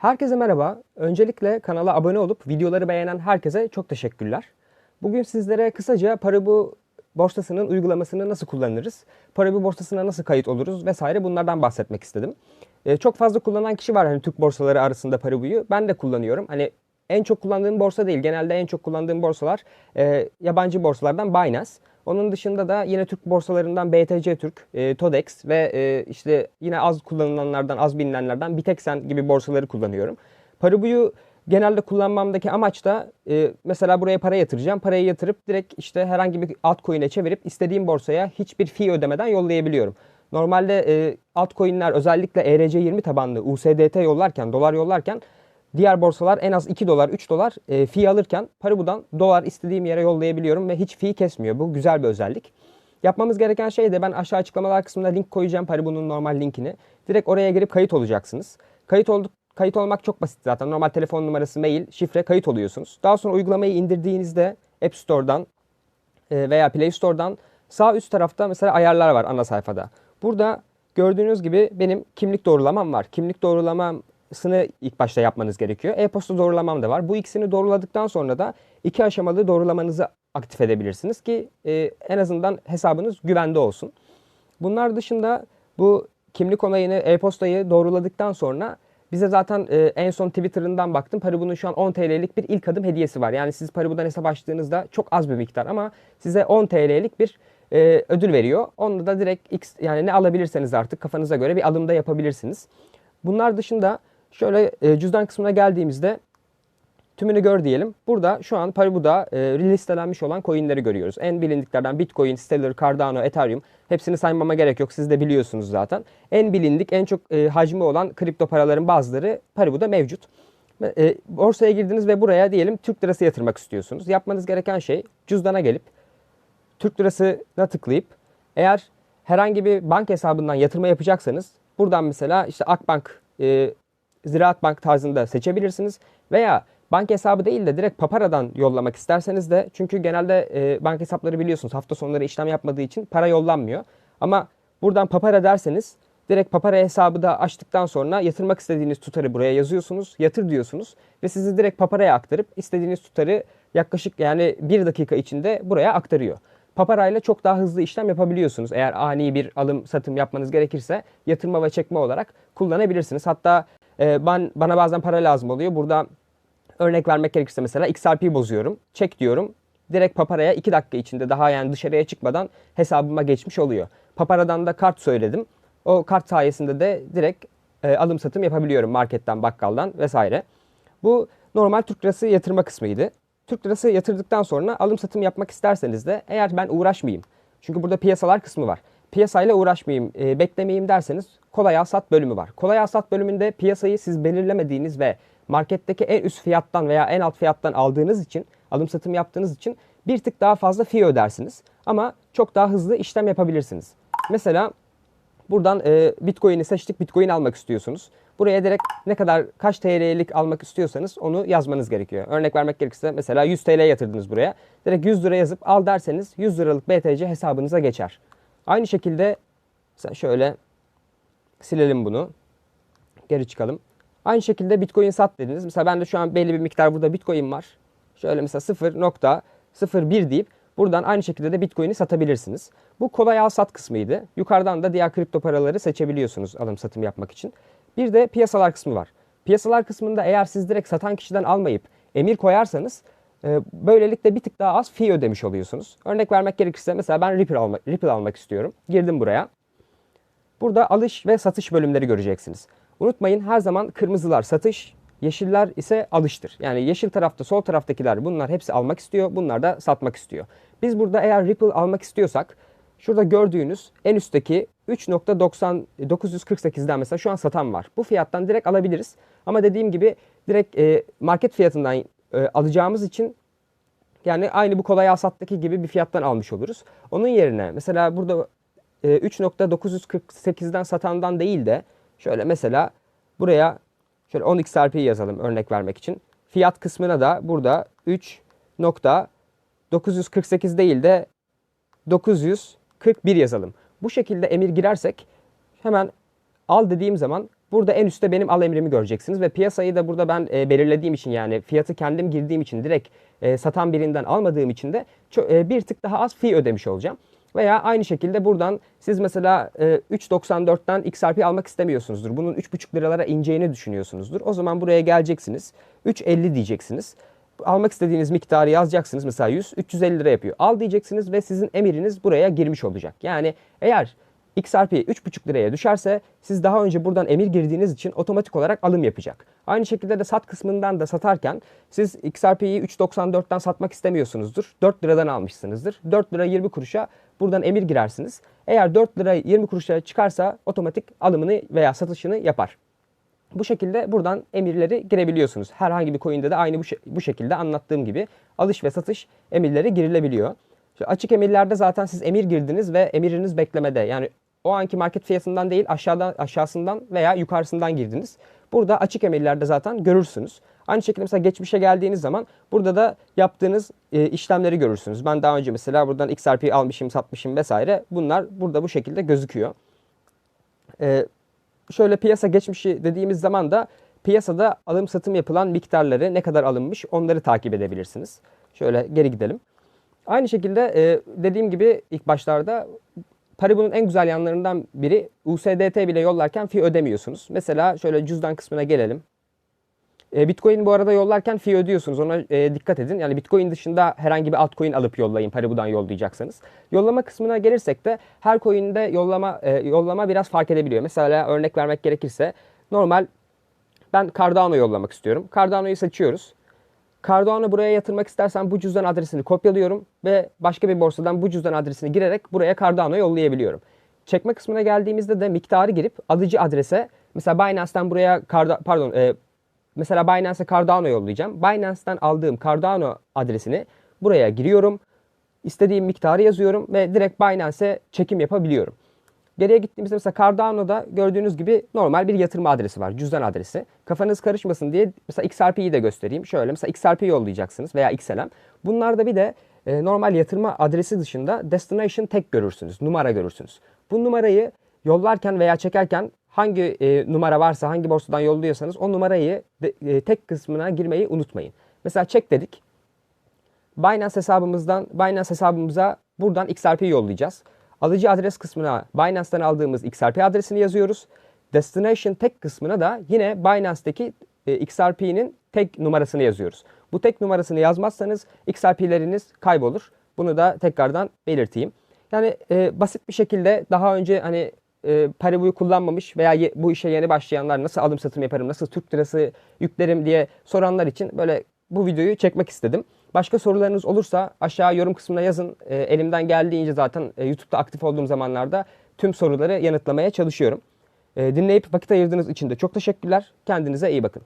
Herkese merhaba. Öncelikle kanala abone olup videoları beğenen herkese çok teşekkürler. Bugün sizlere kısaca Paribu borsasının uygulamasını nasıl kullanırız, Paribu borsasına nasıl kayıt oluruz vesaire bunlardan bahsetmek istedim. Ee, çok fazla kullanan kişi var hani Türk borsaları arasında Paribu'yu. Ben de kullanıyorum. Hani en çok kullandığım borsa değil. Genelde en çok kullandığım borsalar e, yabancı borsalardan Binance. Onun dışında da yine Türk borsalarından BTC Türk, e, Todex ve e, işte yine az kullanılanlardan, az bilinenlerden Bitexen gibi borsaları kullanıyorum. Paribu'yu genelde kullanmamdaki amaç da e, mesela buraya para yatıracağım. Parayı yatırıp direkt işte herhangi bir altcoin'e çevirip istediğim borsaya hiçbir fee ödemeden yollayabiliyorum. Normalde e, altcoin'ler özellikle ERC20 tabanlı USDT yollarken, dolar yollarken diğer borsalar en az 2 dolar, 3 dolar e, fee alırken Paribu'dan dolar istediğim yere yollayabiliyorum ve hiç fee kesmiyor. Bu güzel bir özellik. Yapmamız gereken şey de ben aşağı açıklamalar kısmında link koyacağım Paribu'nun normal linkini. Direkt oraya girip kayıt olacaksınız. Kayıt olduk Kayıt olmak çok basit zaten. Normal telefon numarası, mail, şifre kayıt oluyorsunuz. Daha sonra uygulamayı indirdiğinizde App Store'dan e, veya Play Store'dan sağ üst tarafta mesela ayarlar var ana sayfada. Burada gördüğünüz gibi benim kimlik doğrulamam var. Kimlik doğrulamasını ilk başta yapmanız gerekiyor. E-posta doğrulamam da var. Bu ikisini doğruladıktan sonra da iki aşamalı doğrulamanızı aktif edebilirsiniz ki e, en azından hesabınız güvende olsun. Bunlar dışında bu kimlik onayını, e-postayı doğruladıktan sonra bize zaten e, en son Twitter'ından baktım. Paribu'nun şu an 10 TL'lik bir ilk adım hediyesi var. Yani siz Paribu'dan hesap açtığınızda çok az bir miktar ama size 10 TL'lik bir e, ödül veriyor. Onu da direkt X yani ne alabilirseniz artık kafanıza göre bir alımda yapabilirsiniz. Bunlar dışında şöyle e, cüzdan kısmına geldiğimizde tümünü gör diyelim. Burada şu an Paribu'da e, listelenmiş olan coinleri görüyoruz. En bilindiklerden Bitcoin, Stellar, Cardano, Ethereum. Hepsini saymama gerek yok. Siz de biliyorsunuz zaten. En bilindik, en çok e, hacmi olan kripto paraların bazıları Paribu'da mevcut. Borsaya girdiniz ve buraya diyelim Türk lirası yatırmak istiyorsunuz. Yapmanız gereken şey cüzdana gelip Türk lirasına tıklayıp eğer herhangi bir bank hesabından yatırma yapacaksanız buradan mesela işte Akbank, Ziraat Bank tarzında seçebilirsiniz veya bank hesabı değil de direkt Papara'dan yollamak isterseniz de çünkü genelde e, bank hesapları biliyorsunuz hafta sonları işlem yapmadığı için para yollanmıyor. Ama buradan Papara derseniz direkt Papara hesabı da açtıktan sonra yatırmak istediğiniz tutarı buraya yazıyorsunuz. Yatır diyorsunuz ve sizi direkt Papara'ya aktarıp istediğiniz tutarı yaklaşık yani bir dakika içinde buraya aktarıyor. Papara ile çok daha hızlı işlem yapabiliyorsunuz. Eğer ani bir alım satım yapmanız gerekirse yatırma ve çekme olarak kullanabilirsiniz. Hatta e, ben bana bazen para lazım oluyor. Burada Örnek vermek gerekirse mesela XRP bozuyorum. Çek diyorum. Direkt Papara'ya 2 dakika içinde daha yani dışarıya çıkmadan hesabıma geçmiş oluyor. Papara'dan da kart söyledim. O kart sayesinde de direkt e, alım satım yapabiliyorum marketten, bakkaldan vesaire. Bu normal Türk lirası yatırma kısmıydı. Türk lirası yatırdıktan sonra alım satım yapmak isterseniz de eğer ben uğraşmayayım. Çünkü burada piyasalar kısmı var. Piyasayla uğraşmayayım, e, beklemeyeyim derseniz kolay al sat bölümü var. Kolay al sat bölümünde piyasayı siz belirlemediğiniz ve marketteki en üst fiyattan veya en alt fiyattan aldığınız için, alım satım yaptığınız için bir tık daha fazla fee ödersiniz. Ama çok daha hızlı işlem yapabilirsiniz. Mesela buradan e, Bitcoin'i seçtik, Bitcoin almak istiyorsunuz. Buraya direkt ne kadar kaç TL'lik almak istiyorsanız onu yazmanız gerekiyor. Örnek vermek gerekirse mesela 100 TL yatırdınız buraya. Direkt 100 lira yazıp al derseniz 100 liralık BTC hesabınıza geçer. Aynı şekilde şöyle silelim bunu. Geri çıkalım. Aynı şekilde Bitcoin sat dediniz. Mesela ben de şu an belli bir miktar burada Bitcoin var. Şöyle mesela 0.01 deyip buradan aynı şekilde de Bitcoin'i satabilirsiniz. Bu kolay al sat kısmıydı. Yukarıdan da diğer kripto paraları seçebiliyorsunuz alım satım yapmak için. Bir de piyasalar kısmı var. Piyasalar kısmında eğer siz direkt satan kişiden almayıp emir koyarsanız e, böylelikle bir tık daha az fee ödemiş oluyorsunuz. Örnek vermek gerekirse mesela ben Ripple almak, Ripple almak istiyorum. Girdim buraya. Burada alış ve satış bölümleri göreceksiniz. Unutmayın her zaman kırmızılar satış, yeşiller ise alıştır. Yani yeşil tarafta sol taraftakiler bunlar hepsi almak istiyor, bunlar da satmak istiyor. Biz burada eğer Ripple almak istiyorsak şurada gördüğünüz en üstteki 3.948'den mesela şu an satan var. Bu fiyattan direkt alabiliriz. Ama dediğim gibi direkt e, market fiyatından e, alacağımız için yani aynı bu kolay alsattaki gibi bir fiyattan almış oluruz. Onun yerine mesela burada e, 3.948'den satandan değil de Şöyle mesela buraya şöyle 10 XRP yazalım örnek vermek için. Fiyat kısmına da burada 3.948 değil de 941 yazalım. Bu şekilde emir girersek hemen al dediğim zaman Burada en üstte benim al emrimi göreceksiniz ve piyasayı da burada ben e, belirlediğim için yani fiyatı kendim girdiğim için direkt e, satan birinden almadığım için de e, bir tık daha az fee ödemiş olacağım. Veya aynı şekilde buradan siz mesela e, 3.94'ten XRP almak istemiyorsunuzdur. Bunun 3.5 liralara ineceğini düşünüyorsunuzdur. O zaman buraya geleceksiniz. 3.50 diyeceksiniz. Almak istediğiniz miktarı yazacaksınız. Mesela 100, 350 lira yapıyor. Al diyeceksiniz ve sizin emiriniz buraya girmiş olacak. Yani eğer XRP 3.5 liraya düşerse siz daha önce buradan emir girdiğiniz için otomatik olarak alım yapacak. Aynı şekilde de sat kısmından da satarken siz XRP'yi 3.94'ten satmak istemiyorsunuzdur. 4 liradan almışsınızdır. 4 lira 20 kuruşa buradan emir girersiniz. Eğer 4 lira 20 kuruşa çıkarsa otomatik alımını veya satışını yapar. Bu şekilde buradan emirleri girebiliyorsunuz. Herhangi bir coin'de de aynı bu, bu şekilde anlattığım gibi alış ve satış emirleri girilebiliyor. Açık emirlerde zaten siz emir girdiniz ve emiriniz beklemede. Yani o anki market fiyatından değil aşağıdan aşağısından veya yukarısından girdiniz. Burada açık emirlerde zaten görürsünüz. Aynı şekilde mesela geçmişe geldiğiniz zaman burada da yaptığınız e, işlemleri görürsünüz. Ben daha önce mesela buradan XRP almışım, satmışım vesaire. Bunlar burada bu şekilde gözüküyor. E, şöyle piyasa geçmişi dediğimiz zaman da piyasada alım satım yapılan miktarları ne kadar alınmış onları takip edebilirsiniz. Şöyle geri gidelim. Aynı şekilde e, dediğim gibi ilk başlarda Paribu'nun en güzel yanlarından biri USDT bile yollarken fee ödemiyorsunuz. Mesela şöyle cüzdan kısmına gelelim. E, Bitcoin bu arada yollarken fee ödüyorsunuz. Ona e, dikkat edin. Yani Bitcoin dışında herhangi bir altcoin alıp yollayın Paribu'dan yollayacaksanız. Yollama kısmına gelirsek de her coin'de yollama e, yollama biraz fark edebiliyor. Mesela örnek vermek gerekirse normal ben Cardano yollamak istiyorum. Cardano'yu seçiyoruz. Cardano buraya yatırmak istersen bu cüzdan adresini kopyalıyorum ve başka bir borsadan bu cüzdan adresini girerek buraya Cardano yollayabiliyorum. Çekme kısmına geldiğimizde de miktarı girip alıcı adrese mesela Binance'ten buraya Carda- pardon e, mesela Binance'e Cardano yollayacağım. Binance'ten aldığım Cardano adresini buraya giriyorum. İstediğim miktarı yazıyorum ve direkt Binance'e çekim yapabiliyorum. Geriye gittiğimizde mesela Cardano'da gördüğünüz gibi normal bir yatırım adresi var. Cüzdan adresi. Kafanız karışmasın diye mesela XRP'yi de göstereyim. Şöyle mesela XRP yollayacaksınız veya XLM. Bunlarda bir de e, normal yatırma adresi dışında destination tag görürsünüz. Numara görürsünüz. Bu numarayı yollarken veya çekerken hangi e, numara varsa hangi borsadan yolluyorsanız o numarayı e, tek kısmına girmeyi unutmayın. Mesela çek dedik. Binance hesabımızdan Binance hesabımıza buradan XRP yollayacağız. Alıcı adres kısmına Binance'ten aldığımız XRP adresini yazıyoruz. Destination tek kısmına da yine Binance'deki e, XRP'nin tek numarasını yazıyoruz. Bu tek numarasını yazmazsanız XRP'leriniz kaybolur. Bunu da tekrardan belirteyim. Yani e, basit bir şekilde daha önce hani e, Paribu'yu kullanmamış veya ye- bu işe yeni başlayanlar nasıl alım satım yaparım, nasıl Türk lirası yüklerim diye soranlar için böyle bu videoyu çekmek istedim. Başka sorularınız olursa aşağı yorum kısmına yazın. E, elimden geldiğince zaten e, YouTube'da aktif olduğum zamanlarda tüm soruları yanıtlamaya çalışıyorum. E, dinleyip vakit ayırdığınız için de çok teşekkürler. Kendinize iyi bakın.